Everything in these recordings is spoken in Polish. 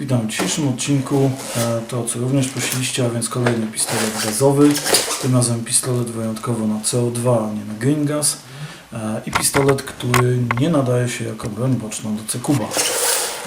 Witam w dzisiejszym odcinku. E, To, co również prosiliście, a więc kolejny pistolet gazowy. Tym razem pistolet wyjątkowo na CO2, a nie na green gas. E, I pistolet, który nie nadaje się jako broń boczna do C-Kuba.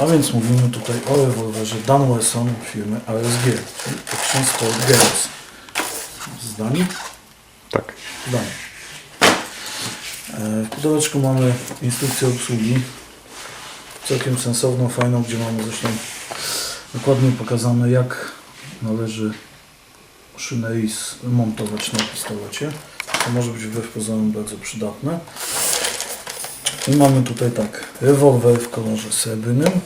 A więc mówimy tutaj o rewolwerze Dan Wesson firmy ASG, czyli Action Sport Games. Zdani? Tak. Zdani. E, W pudełeczku mamy instrukcję obsługi. Całkiem sensowną, fajną, gdzie mamy zresztą dokładnie pokazane jak należy szynę montować na pistolecie. To może być wbrew pozorom bardzo przydatne. I mamy tutaj tak, rewolwer w kolorze srebrnym,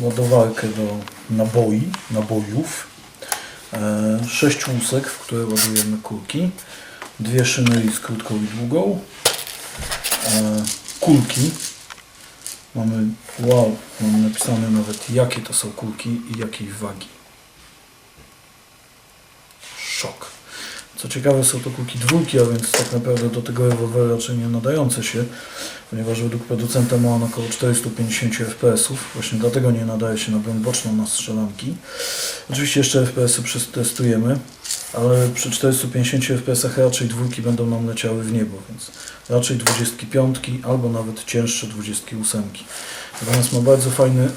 ładowarkę do naboi, nabojów, e, sześć łusek, w które ładujemy kulki, dwie szyny RIS krótką i długą, e, kulki, Mamy, wow, mamy napisane nawet jakie to są kulki i jakiej wagi. Szok. Co ciekawe są to kulki dwójki, a więc tak naprawdę do tego rewolweru raczej nie nadające się, ponieważ według producenta ma on około 450 fps. Właśnie dlatego nie nadaje się na broń boczną na strzelanki. Oczywiście jeszcze FPS-y przetestujemy, ale przy 450 fps raczej dwójki będą nam leciały w niebo, więc raczej 25 albo nawet cięższe 28. Natomiast ma bardzo fajny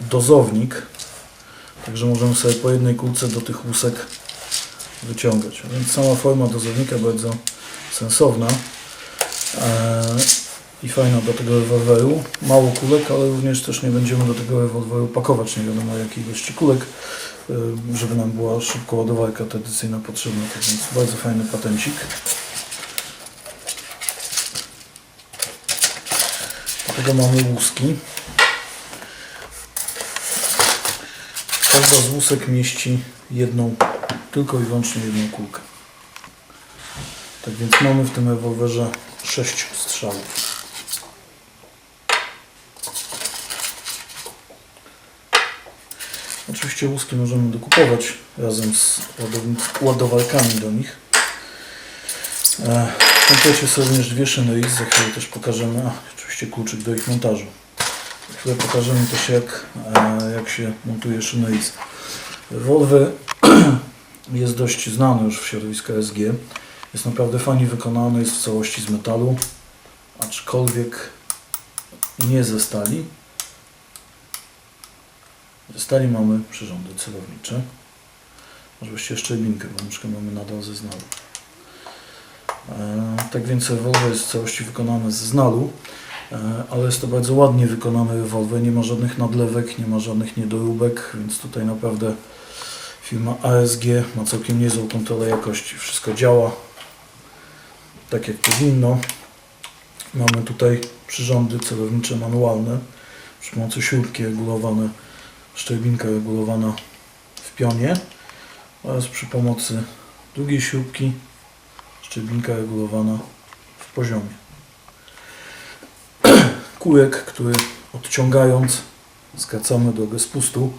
dozownik, także możemy sobie po jednej kulce do tych łusek wyciągać. A Więc sama forma dozownika bardzo sensowna eee, i fajna do tego rewolweru. Mało kulek, ale również też nie będziemy do tego rewolweru pakować nie wiadomo jakiej ilości kulek, eee, żeby nam była szybko ładowarka tradycyjna potrzebna. Tak więc bardzo fajny patencik. Do tego mamy łuski. Każda z łusek mieści jedną, tylko i wyłącznie jedną kulkę. Tak więc mamy w tym rewolwerze 6 strzałów. Oczywiście łuski możemy dokupować razem z ładowarkami do nich. W komplecie są również dwie szyny RIS, za chwilę też pokażemy, a oczywiście kluczyk do ich montażu. Za chwilę pokażemy też jak, e, jak się montuje szynę RIS. Rewolwer jest dość znany już w środowisku SG. Jest naprawdę fajnie wykonany, jest w całości z metalu, aczkolwiek nie ze stali. Ze stali mamy przyrządy celownicze. Może właściwie szczelinkę, bo nóżkę mamy nadal ze znalu. E, tak więc rewolwer jest w całości wykonany ze znalu, e, ale jest to bardzo ładnie wykonany rewolwer. Nie ma żadnych nadlewek, nie ma żadnych niedoróbek, więc tutaj naprawdę firma ASG ma całkiem niezłą kontrolę jakości. Wszystko działa tak jak powinno. Mamy tutaj przyrządy celownicze manualne przy pomocy śrubki regulowane, szczerbinka regulowana w pionie oraz przy pomocy drugiej śrubki szczerbinka regulowana w poziomie. Kółek, który odciągając skracamy drogę spustu.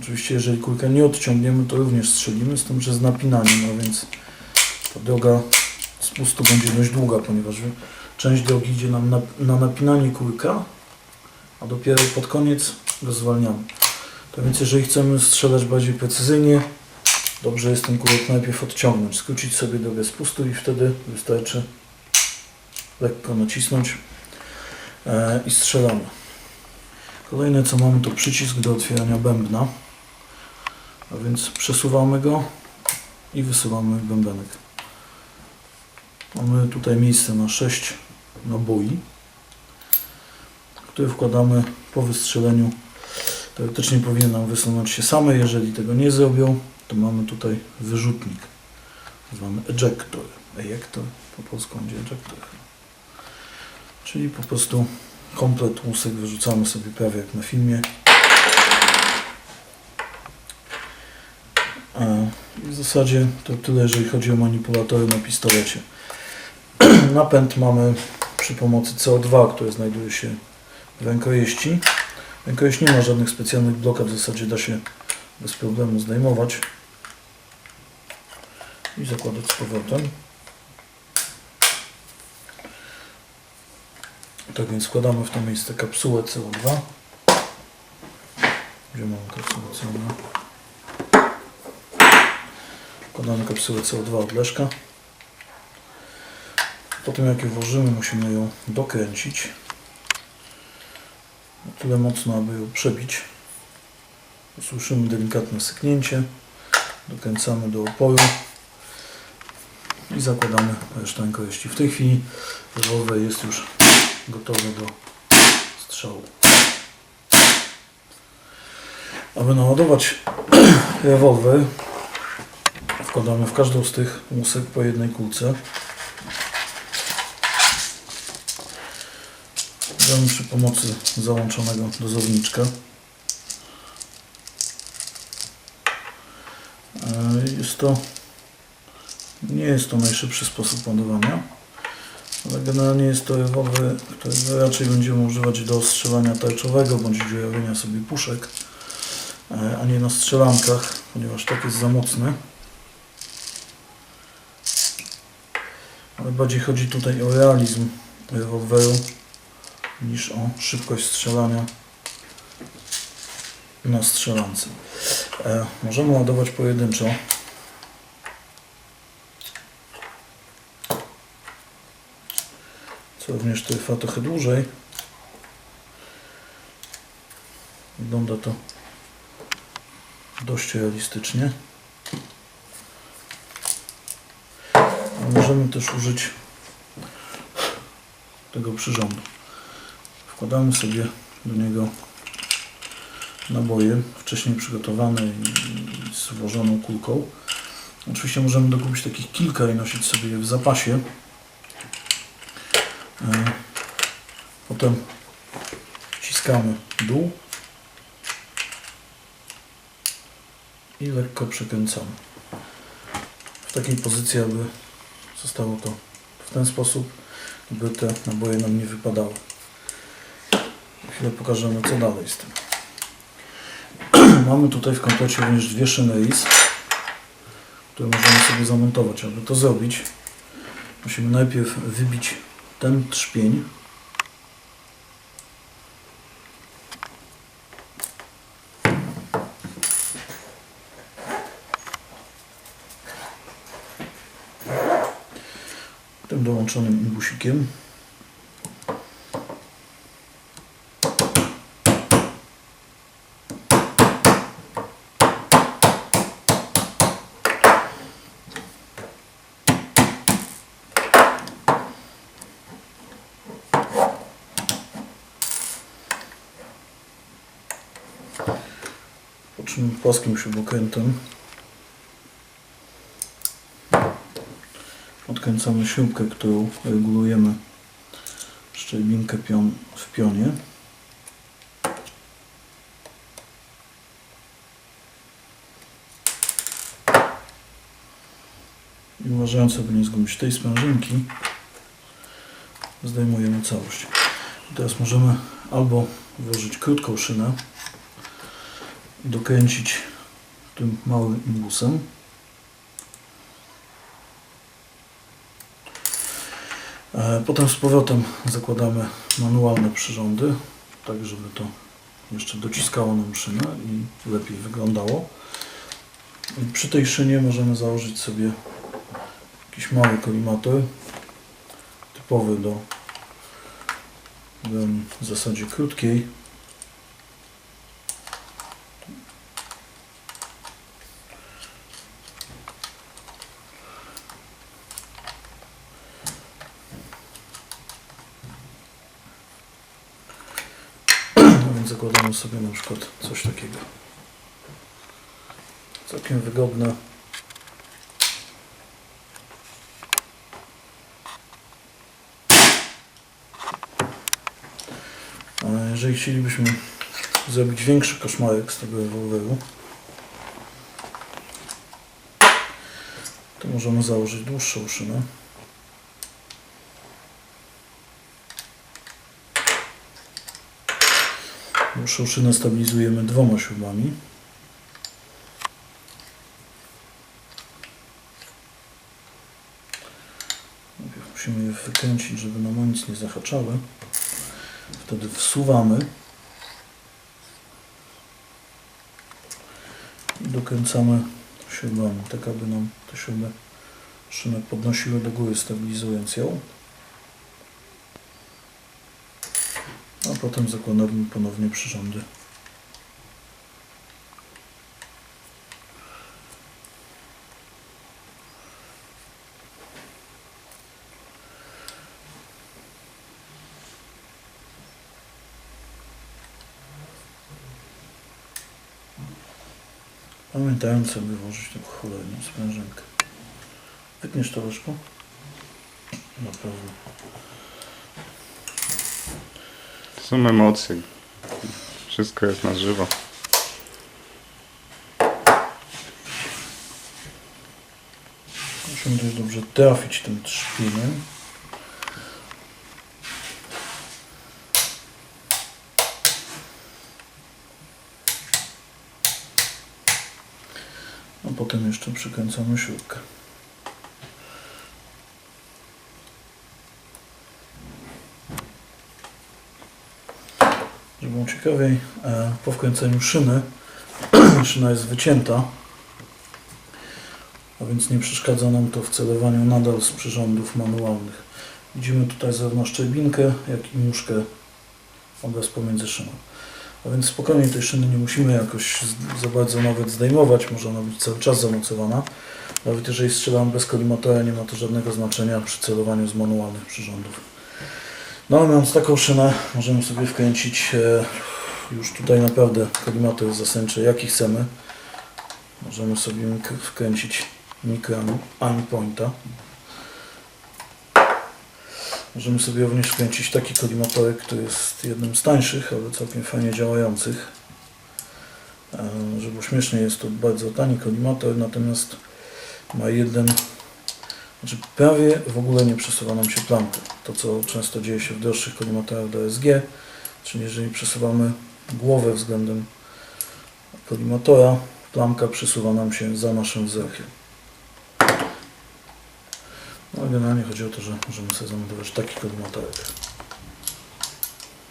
Oczywiście jeżeli kulkę nie odciągniemy to również strzelimy, z tym, że z napinaniem, a więc ta droga spustu będzie dość długa, ponieważ część drogi idzie nam na, na napinanie kulka, a dopiero pod koniec go zwalniamy. To więc jeżeli chcemy strzelać bardziej precyzyjnie, dobrze jest ten kulek najpierw odciągnąć, skrócić sobie drogę spustu i wtedy wystarczy lekko nacisnąć e, i strzelamy. Kolejne co mamy to przycisk do otwierania bębna, a więc przesuwamy go i wysuwamy bębenek. Mamy tutaj miejsce na 6 naboi, które wkładamy po wystrzeleniu. Teoretycznie powinien nam wysunąć się same. Jeżeli tego nie zrobią, to mamy tutaj wyrzutnik, zwany ejector. Ejektor po polsku będzie ejector. Czyli po prostu komplet łusek wyrzucamy sobie prawie jak na filmie. W zasadzie to tyle, jeżeli chodzi o manipulatory na pistolecie. Napęd mamy przy pomocy CO2, które znajduje się w rękojeści. Rękojeść nie ma żadnych specjalnych blokad, w zasadzie da się bez problemu zdejmować i zakładać z powrotem. Tak więc składamy w to miejsce kapsułę CO2, gdzie mamy kapsułę CO2. Podamy kapsułę CO2 od Leszka. Po tym jak ją włożymy musimy ją dokręcić. Tyle mocno, aby ją przebić. Słyszymy delikatne syknięcie. Dokręcamy do oporu i zakładamy resztę kości. W tej chwili rewolwer jest już gotowy do strzału. Aby naładować rewolwer wkładamy w każdą z tych łusek po jednej kulce. Bierzemy przy pomocy załączonego dozowniczka. E, Jest to nie jest to najszybszy sposób ładowania, ale generalnie jest to rewolwer, którego raczej będziemy używać do strzelania tarczowego bądź dziurawienia sobie puszek, e, a nie na strzelankach, ponieważ tak jest za mocny. Ale bardziej chodzi tutaj o realizm rewolweru niż o szybkość strzelania na strzelance. E, możemy ładować pojedynczo. co również trwa trochę dłużej. Wygląda to dość realistycznie. A możemy też użyć tego przyrządu. Wkładamy sobie do niego naboje wcześniej przygotowane i z włożoną kulką. Oczywiście możemy dokupić takich kilka i nosić sobie je w zapasie. E, Potem wciskamy dół i lekko przekręcamy. W takiej pozycji, aby zostało to w ten sposób, by te naboje nam nie wypadały. Chwilę pokażemy, co dalej z tym. Mamy tutaj w komplecie również dwie szyny RIS, które możemy sobie zamontować. Aby to zrobić, musimy najpierw wybić ten trzpień. Tym dołączonym imbusikiem. Płaskim śrubokrętem odkręcamy śrubkę, którą regulujemy szczelinkę pion w pionie. I uważając, aby nie zgubić tej sprężynki, zdejmujemy całość. I teraz możemy albo włożyć krótką szynę i dokręcić tym małym imbusem. Potem z powrotem zakładamy manualne przyrządy, tak żeby to jeszcze dociskało nam szynę i lepiej wyglądało. I przy tej szynie możemy założyć sobie jakiś mały kolimator typowy do w zasadzie krótkiej. No więc zakładamy sobie na przykład coś takiego. Całkiem wygodne. Jeżeli chcielibyśmy zrobić większy koszmarek z tego rewolweru, to możemy założyć dłuższą szynę. Dłuższą szynę stabilizujemy dwoma śrubami. Najpierw musimy je wykręcić, żeby nam o nic nie zahaczały. Wtedy wsuwamy. dokręcamy śrubami, tak aby nam te śruby szynę podnosiły do góry, stabilizując ją. Potem zakładamy ponownie przyrządy. Pamiętając sobie włożyć taką cholerną sprężynkę. Wytniesz to łyżką? Na pewno. Są emocje. Wszystko jest na żywo. Musimy dość dobrze trafić tym trzpieniem. A potem jeszcze przykręcamy śrubkę. Żeby było ciekawiej, e, po wkręceniu szyny, szyna jest wycięta, a więc nie przeszkadza nam to w celowaniu nadal z przyrządów manualnych. Widzimy tutaj zarówno szczelbinkę, jak i nóżkę odraz pomiędzy szyną. A więc spokojnie tej szyny nie musimy jakoś za bardzo nawet zdejmować, może ona być cały czas zamocowana. Nawet jeżeli strzelamy bez kolimatora, nie ma to żadnego znaczenia przy celowaniu z manualnych przyrządów. No mając taką szynę, możemy sobie wkręcić e, już tutaj naprawdę kolimator zasęczy, jaki chcemy. Możemy sobie wkręcić mikro pointa. Możemy sobie również wkręcić taki kolimatorek, który jest jednym z tańszych, ale całkiem fajnie działających. E, Żeby śmiesznie, jest to bardzo tani kolimator, natomiast ma jeden, znaczy prawie w ogóle nie przesuwa nam się plamka. To co często dzieje się w droższych kolimatorach DSG, czyli jeżeli przesuwamy głowę względem kolimatora, plamka przesuwa nam się za naszym wzrokiem. No generalnie chodzi o to, że możemy sobie zamontować taki kolimatorek.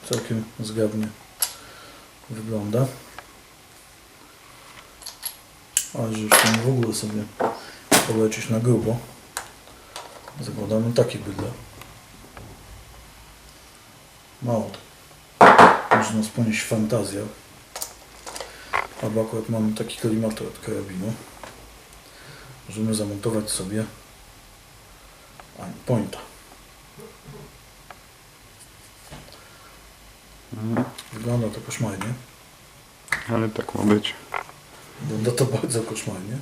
Całkiem zgrabnie wygląda. Ale że już w ogóle sobie polecieć na grubo, zakładamy taki bydle. Mało. Można spełnić fantazję. Albo akurat mamy taki kolimator od karabinu. Możemy zamontować sobie pointa. Wygląda to koszmarnie. Ale tak ma być. Wygląda to bardzo koszmarnie.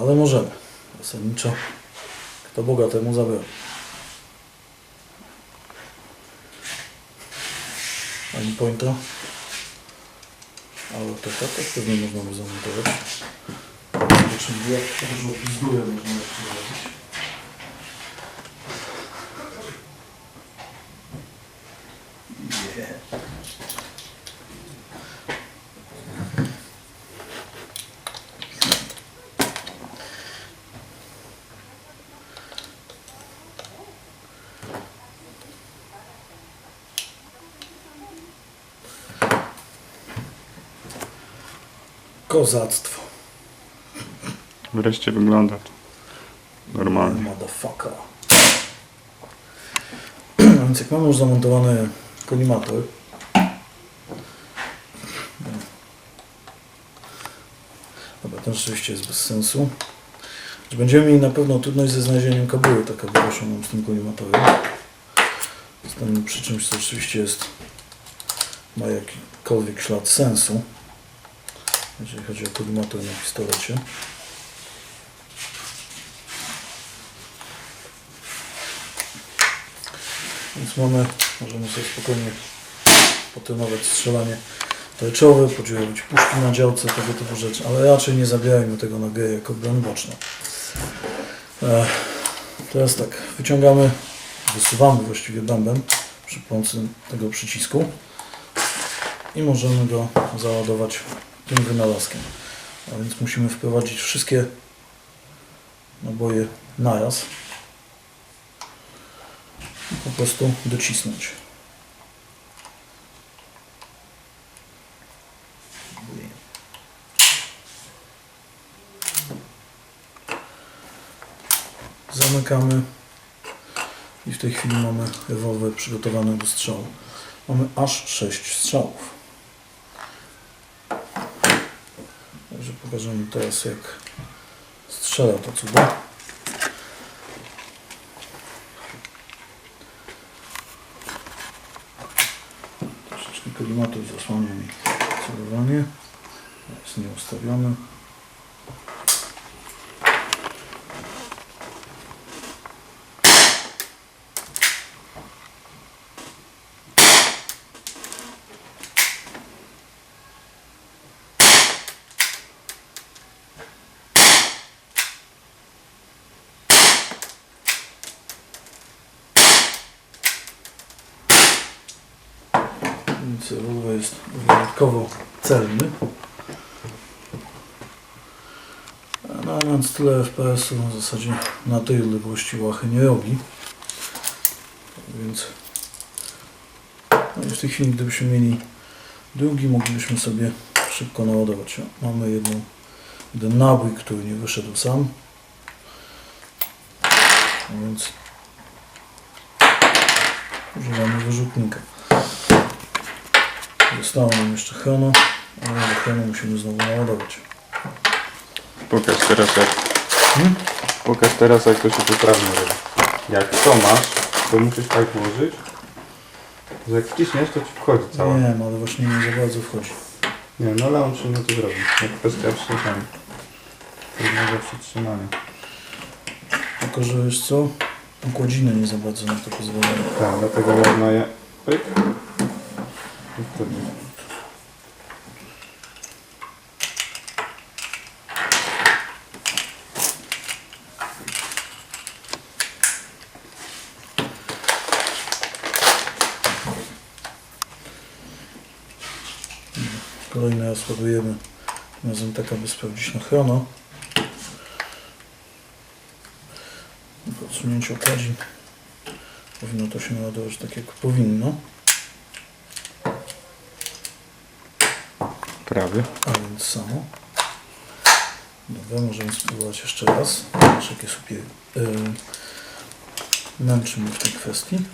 Ale możemy. Zasadniczo kto Boga temu zabrał. Aim pointa. Ale to tak, tak pewnie można by zamontować. Zobaczymy jak dużo pizduję można zrobić. Kozactwo. Wreszcie wygląda to normalnie. Motherfucker. Więc jak mamy już zamontowany kolimator, Dobra, ten rzeczywiście jest bez sensu. Będziemy mieli na pewno trudność ze znalezieniem kabury, taka wyszła nam z tym kolimatorem. Z tym przy czymś, co rzeczywiście jest, ma jakikolwiek ślad sensu, jeżeli chodzi o kolimator na pistolecie. Więc mamy, możemy sobie spokojnie potrenować strzelanie tarczowe, podziurawić puszki na działce, tego typu rzeczy, ale raczej nie zabierajmy tego na grę jako broń boczną. E, teraz tak, wyciągamy, wysuwamy właściwie bęben przy pomocy tego przycisku i możemy go załadować tym wynalazkiem. A więc musimy wprowadzić wszystkie naboje naraz i po prostu docisnąć. Zamykamy i w tej chwili mamy rewolwer przygotowany do strzału. Mamy aż 6 strzałów. Pokażemy teraz jak strzela to cudo. Troszeczkę kolimator zasłania mi celowanie. Jest nieustawiony. Więc rewolwer jest wyjątkowo celny. No, mając tyle FPS-u w zasadzie na tej odległości łachy nie robi. Więc no w tej chwili gdybyśmy mieli drugi moglibyśmy sobie szybko naładować. Mamy jedną, jeden nabój, który nie wyszedł sam. A więc używamy wyrzutnika. Zostało nam jeszcze chrono, ale do chronu musimy znowu naładować. Pokaż teraz jak... Hmm? Pokaż teraz jak to się poprawnie robi. Jak to masz, to musisz tak włożyć, że jak wciśniesz, to ci wchodzi cała. Nie wiem, ale właśnie nie za bardzo wchodzi. Nie, no ale on się nie to zrobi. Jak kwestia przytrzymania. Trudnego przytrzymania. Tylko, że wiesz co? Okładziny nie za bardzo na to pozwalają. Tak, dlatego można je... Pyk. I wtedy. Kolejny raz ładujemy na Zenteka, by sprawdzić na chrono. Po odsunięciu okładzin powinno to się naładować tak jak powinno. Prawie. A więc samo. Dobra, możemy spróbować jeszcze raz. Zobacz, jakie sobie yy, męczymy w tej kwestii.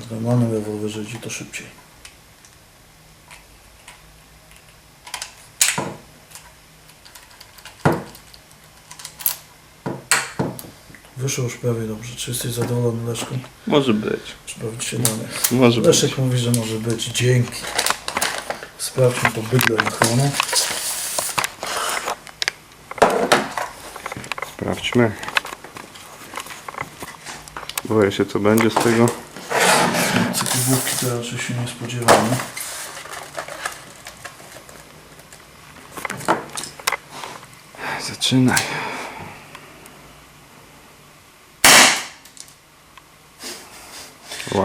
W normalnym rewolwerze to szybciej. Wyszło już prawie dobrze. Czy jesteś zadowolony, Leszku? Może być. Sprawdź się dalej. Może Leszek mówi, że może być. Dzięki. Sprawdźmy to bydle chrono. Sprawdźmy. Boję się co będzie z tego. Cyklówki to raczej się nie spodziewamy. Zaczynaj.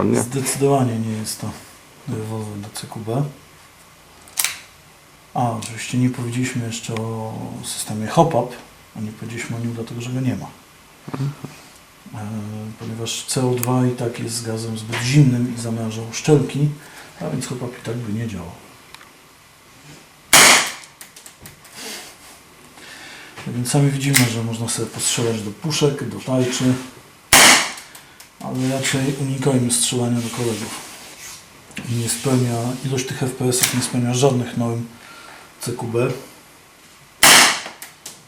Ładnie. Zdecydowanie nie jest to rewolwer do CQB. A, oczywiście nie powiedzieliśmy jeszcze o systemie hop-up, a nie powiedzieliśmy o nim dlatego, że go nie ma. E, ponieważ CO2 i tak jest gazem zbyt zimnym i zamraża uszczelki, a więc hop-up i tak by nie działał. No Więc sami widzimy, że można sobie postrzelać do puszek, do tajczy, ale raczej unikajmy strzelania do kolegów. Nie spełnia, ilość tych FPS-ów nie spełnia żadnych norm CQB,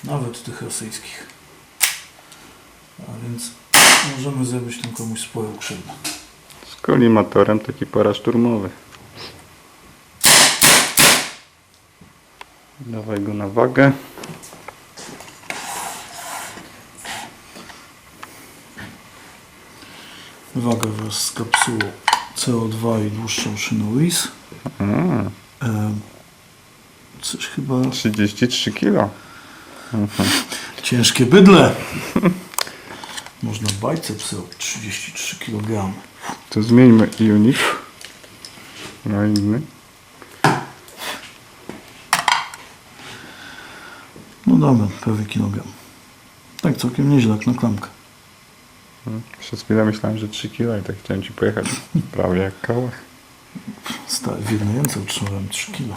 nawet tych rosyjskich. A więc możemy zrobić tym komuś sporą krzywdę. Z kolimatorem taki paraszturmowy. Dawaj go na wagę. Waga wraz z kapsułą CO2 i dłuższą szyną RIS. A, E, coś chyba 33 kilo. ciężkie bydle. Można biceps robić 33 kg. To zmieńmy unit na inny. No dobra, prawie kilogram. Tak, całkiem nieźle jak na klamkę. Przez chwilę myślałem, że 3 kilo i tak chciałem ci pojechać prawie jak kałach. Stary, w jednej ręce utrzymałem 3 kilo.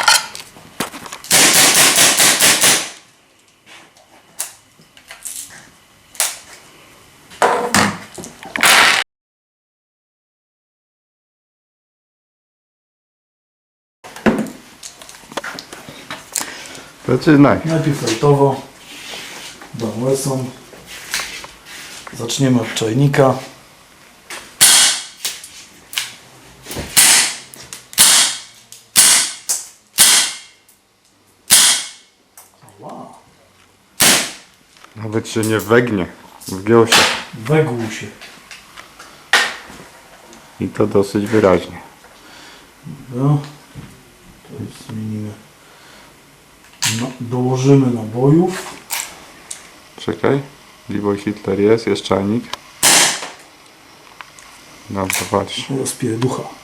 Zaczynaj. Najpierw lajtowo. Wesson. Zaczniemy od czajnika. Wow. Nawet się nie wegnie. Wgiął się. Wegł się. I to dosyć wyraźnie. No. To jest zmienimy. No, dołożymy nabojów. Czekaj. Leroy Hitler jest, jest czajnik. Dobra, patrz. Rozpierducha.